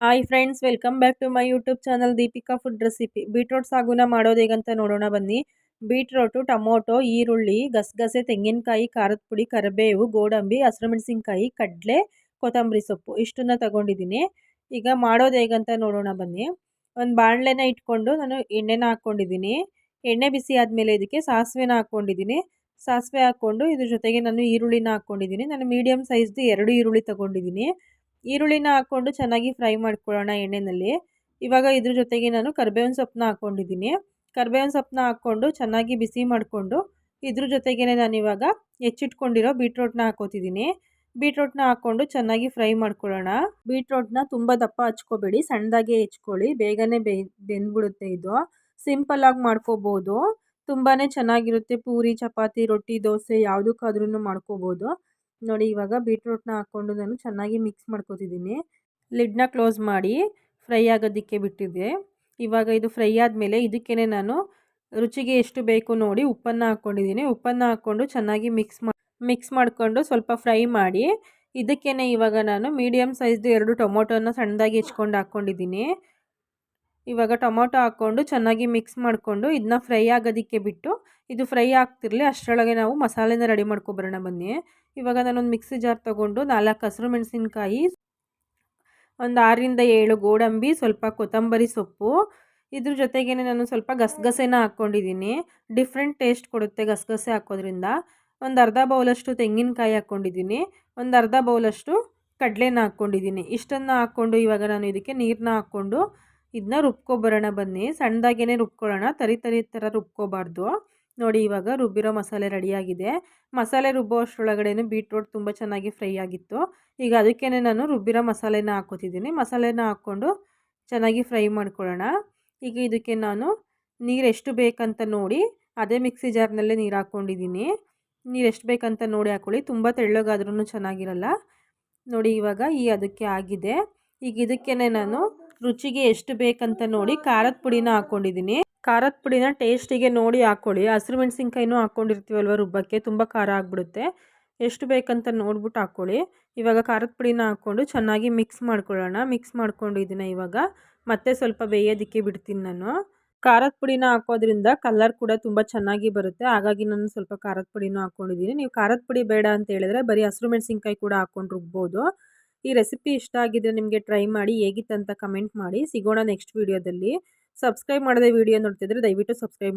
Hi friends welcome back to my YouTube channel Deepika food recipe beetroot ಸಾಗುನ ಮಾಡೋದು ಹೇಗಂತ ನೋಡೋಣ ಬನ್ನಿ. ಬೀಟ್ರೋಟು ಟೊಮೊಟೊ, ಈರುಳ್ಳಿ, ಗಸಗಸೆ, ತೆಂಗಿನಕಾಯಿ, ಖಾರದ ಪುಡಿ, ಕರಿಬೇವು, ಗೋಡಂಬಿ, ಹಸಿರು ಮೆಣಸಿನ್ಕಾಯಿ, ಕಡಲೆ, ಕೊತ್ತಂಬರಿ ಸೊಪ್ಪು, ಇಷ್ಟನ್ನ ತಗೊಂಡಿದ್ದೀನಿ. ಈಗ ಮಾಡೋದು ಹೇಗಂತ ನೋಡೋಣ ಬನ್ನಿ. ಒಂದು ಬಾಣಲೆನ ಇಟ್ಕೊಂಡು ನಾನು ಎಣ್ಣೆನ ಹಾಕ್ಕೊಂಡಿದ್ದೀನಿ ಎಣ್ಣೆ ಬಿಸಿ ಆದಮೇಲೆ ಇದಕ್ಕೆ ಸಾಸಿವೆನ ಹಾಕ್ಕೊಂಡಿದ್ದೀನಿ ಸಾಸಿವೆ ಹಾಕ್ಕೊಂಡು ಇದ್ರ ಜೊತೆಗೆ ನಾನು ಈರುಳ್ಳಿನ ಹಾಕ್ಕೊಂಡಿದ್ದೀನಿ ನಾನು ಮೀಡಿಯಮ್ ಸೈಜ್ದು ಎರಡು ಈರುಳ್ಳಿ ತೊಗೊಂಡಿದ್ದೀನಿ. ಈರುಳ್ಳಿನ ಹಾಕ್ಕೊಂಡು ಚೆನ್ನಾಗಿ ಫ್ರೈ ಮಾಡ್ಕೊಳ್ಳೋಣ ಎಣ್ಣೆಯಲ್ಲಿ ಇವಾಗ ಇದ್ರ ಜೊತೆಗೆ ನಾನು ಕರ್ಬೇವಿನ ಸೊಪ್ಪನ್ನ ಹಾಕ್ಕೊಂಡಿದ್ದೀನಿ ಕರ್ಬೇವಿನ ಸೊಪ್ಪನ್ನ ಹಾಕ್ಕೊಂಡು ಚೆನ್ನಾಗಿ ಬಿಸಿ ಮಾಡಿಕೊಂಡು ಇದ್ರ ಜೊತೆಗೇ ಇವಾಗ ಹೆಚ್ಚಿಟ್ಕೊಂಡಿರೋ ಬೀಟ್ರೋಟ್ನ ಹಾಕೋತಿದ್ದೀನಿ. ಬೀಟ್ರೋಟ್ನ ಹಾಕ್ಕೊಂಡು ಚೆನ್ನಾಗಿ ಫ್ರೈ ಮಾಡ್ಕೊಳ್ಳೋಣ. ಬೀಟ್ರೋಟ್ನ ತುಂಬ ದಪ್ಪ ಹಚ್ಕೋಬೇಡಿ, ಸಣ್ಣದಾಗೆ ಹೆಚ್ಕೊಳ್ಳಿ, ಬೇಗನೆ ಬೇ ಬೆಂದ್ಬಿಡುತ್ತೆ ಇದು. ಸಿಂಪಲ್ಲಾಗಿ ಮಾಡ್ಕೋಬೋದು. ತುಂಬಾ ಚೆನ್ನಾಗಿರುತ್ತೆ ಪೂರಿ, ಚಪಾತಿ, ರೊಟ್ಟಿ, ದೋಸೆ ಯಾವುದಕ್ಕಾದ್ರೂ ಮಾಡ್ಕೋಬೋದು. ನೋಡಿ ಇವಾಗ ಬೀಟ್ರೂಟ್ನ ಹಾಕ್ಕೊಂಡು ನಾನು ಚೆನ್ನಾಗಿ ಮಿಕ್ಸ್ ಮಾಡ್ಕೊತಿದ್ದೀನಿ. ಲಿಡ್ನ ಕ್ಲೋಸ್ ಮಾಡಿ ಫ್ರೈ ಆಗೋದಕ್ಕೆ ಬಿಟ್ಟಿದ್ದೆ. ಇವಾಗ ಇದು ಫ್ರೈ ಆದಮೇಲೆ ಇದಕ್ಕೇ ನಾನು ರುಚಿಗೆ ಎಷ್ಟು ಬೇಕು ನೋಡಿ ಉಪ್ಪನ್ನು ಹಾಕ್ಕೊಂಡಿದ್ದೀನಿ. ಉಪ್ಪನ್ನು ಹಾಕ್ಕೊಂಡು ಚೆನ್ನಾಗಿ ಮಿಕ್ಸ್ ಮಾಡಿ ಮಿಕ್ಸ್ ಮಾಡಿಕೊಂಡು ಸ್ವಲ್ಪ ಫ್ರೈ ಮಾಡಿ ಇದಕ್ಕೇ ಇವಾಗ ನಾನು ಮೀಡಿಯಮ್ ಸೈಜ್ದು ಎರಡು ಟೊಮೊಟೊನ ಸಣ್ಣದಾಗಿ ಹೆಚ್ಕೊಂಡು ಹಾಕ್ಕೊಂಡಿದ್ದೀನಿ. ಇವಾಗ ಟೊಮೊಟೊ ಹಾಕ್ಕೊಂಡು ಚೆನ್ನಾಗಿ ಮಿಕ್ಸ್ ಮಾಡಿಕೊಂಡು ಇದನ್ನ ಫ್ರೈ ಆಗೋದಕ್ಕೆ ಬಿಟ್ಟು ಇದು ಫ್ರೈ ಆಗ್ತಿರಲಿ, ಅಷ್ಟರೊಳಗೆ ನಾವು ಮಸಾಲೆನ ರೆಡಿ ಮಾಡ್ಕೊಬರೋಣ ಬನ್ನಿ. ಇವಾಗ ನಾನೊಂದು ಮಿಕ್ಸಿ ಜಾರ್ ತೊಗೊಂಡು ನಾಲ್ಕು ಹಸಿರು ಮೆಣಸಿನ್ಕಾಯಿ, ಒಂದು ಆರರಿಂದ ಏಳು ಗೋಡಂಬಿ, ಸ್ವಲ್ಪ ಕೊತ್ತಂಬರಿ ಸೊಪ್ಪು. ಇದ್ರ ಜೊತೆಗೇ ನಾನು ಸ್ವಲ್ಪ ಗಸಗಸೆನ ಹಾಕ್ಕೊಂಡಿದ್ದೀನಿ ಡಿಫ್ರೆಂಟ್ ಟೇಸ್ಟ್ ಕೊಡುತ್ತೆ ಗಸಗಸೆ ಹಾಕೋದ್ರಿಂದ. ಒಂದು ಅರ್ಧ ಬೌಲಷ್ಟು ತೆಂಗಿನಕಾಯಿ ಹಾಕ್ಕೊಂಡಿದ್ದೀನಿ ಒಂದು ಅರ್ಧ ಬೌಲಷ್ಟು ಕಡಲೆನ ಹಾಕ್ಕೊಂಡಿದ್ದೀನಿ ಇಷ್ಟನ್ನು ಹಾಕ್ಕೊಂಡು ಇವಾಗ ನಾನು ಇದಕ್ಕೆ ನೀರನ್ನ ಹಾಕ್ಕೊಂಡು ಇದನ್ನ ರುಬ್ಕೊಬರೋಣ ಬನ್ನಿ. ಸಣ್ಣದಾಗೇ ರುಬ್ಕೊಳ್ಳೋಣ. ತರಿ ತರಿ ಥರ ರುಬ್ಕೋಬಾರ್ದು. ನೋಡಿ ಇವಾಗ ರುಬ್ಬಿರೋ ಮಸಾಲೆ ರೆಡಿಯಾಗಿದೆ. ಮಸಾಲೆ ರುಬ್ಬೋ ಅಷ್ಟರೊಳಗಡೆ ಬೀಟ್ರೋಟ್ ತುಂಬ ಚೆನ್ನಾಗಿ ಫ್ರೈ ಆಗಿತ್ತು. ಈಗ ಅದಕ್ಕೇ ನಾನು ರುಬ್ಬಿರೋ ಮಸಾಲೆನ ಹಾಕೋತಿದ್ದೀನಿ. ಮಸಾಲೆನ ಹಾಕ್ಕೊಂಡು ಚೆನ್ನಾಗಿ ಫ್ರೈ ಮಾಡ್ಕೊಳ್ಳೋಣ. ಈಗ ಇದಕ್ಕೆ ನಾನು ನೀರು ಎಷ್ಟು ಬೇಕಂತ ನೋಡಿ, ಅದೇ ಮಿಕ್ಸಿ ಜಾರ್ನಲ್ಲೇ ನೀರು ಹಾಕ್ಕೊಂಡಿದ್ದೀನಿ. ನೀರು ಎಷ್ಟು ಬೇಕಂತ ನೋಡಿ ಹಾಕ್ಕೊಳ್ಳಿ ತುಂಬ ತೆಳ್ಳಗಾದ್ರೂ ಚೆನ್ನಾಗಿರಲ್ಲ. ನೋಡಿ ಇವಾಗ ಈ ಅದಕ್ಕೆ ಆಗಿದೆ. ಈಗ ಇದಕ್ಕೇ ನಾನು ರುಚಿಗೆ ಎಷ್ಟು ಬೇಕಂತ ನೋಡಿ ಖಾರದ ಪುಡಿನ ಹಾಕ್ಕೊಂಡಿದ್ದೀನಿ ಖಾರದ ಪುಡಿನ ಟೇಸ್ಟಿಗೆ ನೋಡಿ ಹಾಕ್ಕೊಳ್ಳಿ ಹಸಿರು ಮೆಣಸಿನ್ಕಾಯಿನೂ ಹಾಕ್ಕೊಂಡಿರ್ತೀವಲ್ವ ರುಬ್ಬಕ್ಕೆ? ತುಂಬ ಖಾರ ಆಗಿಬಿಡುತ್ತೆ. ಎಷ್ಟು ಬೇಕಂತ ನೋಡ್ಬಿಟ್ಟು ಹಾಕ್ಕೊಳ್ಳಿ ಇವಾಗ ಖಾರದ ಪುಡಿನ ಹಾಕ್ಕೊಂಡು ಚೆನ್ನಾಗಿ ಮಿಕ್ಸ್ ಮಾಡ್ಕೊಳ್ಳೋಣ. ಮಿಕ್ಸ್ ಮಾಡ್ಕೊಂಡು ಇದನ್ನು ಇವಾಗ ಮತ್ತೆ ಸ್ವಲ್ಪ ಬೇಯೋದಕ್ಕೆ ಬಿಡ್ತೀನಿ ನಾನು. ಖಾರದ ಪುಡಿನ ಹಾಕೋದ್ರಿಂದ ಕಲರ್ ಕೂಡ ತುಂಬ ಚೆನ್ನಾಗಿ ಬರುತ್ತೆ. ಹಾಗಾಗಿ ನಾನು ಸ್ವಲ್ಪ ಖಾರದ ಪುಡಿನೂ ಹಾಕ್ಕೊಂಡಿದ್ದೀನಿ ನೀವು ಖಾರದ ಪುಡಿ ಬೇಡ ಅಂತ ಹೇಳಿದ್ರೆ ಬರೀ ಹಸಿರು ಮೆಣಸಿನ್ಕಾಯಿ ಕೂಡ ಹಾಕ್ಕೊಂಡು ರುಬ್ಬೋದು. ಈ ರೆಸಿಪಿ ಇಷ್ಟ ಆಗಿದ್ದರೆ ನಿಮಗೆ ಟ್ರೈ ಮಾಡಿ ಹೇಗಿತ್ತಂತ ಕಮೆಂಟ್ ಮಾಡಿ ಸಿಗೋಣ ನೆಕ್ಸ್ಟ್ ವೀಡಿಯೋದಲ್ಲಿ ಸಬ್ಸ್ಕ್ರೈಬ್ ಮಾಡದೆ ವೀಡಿಯೋ ನೋಡ್ತಿದ್ರೆ ದಯವಿಟ್ಟು ಸಬ್ಸ್ಕ್ರೈಬ್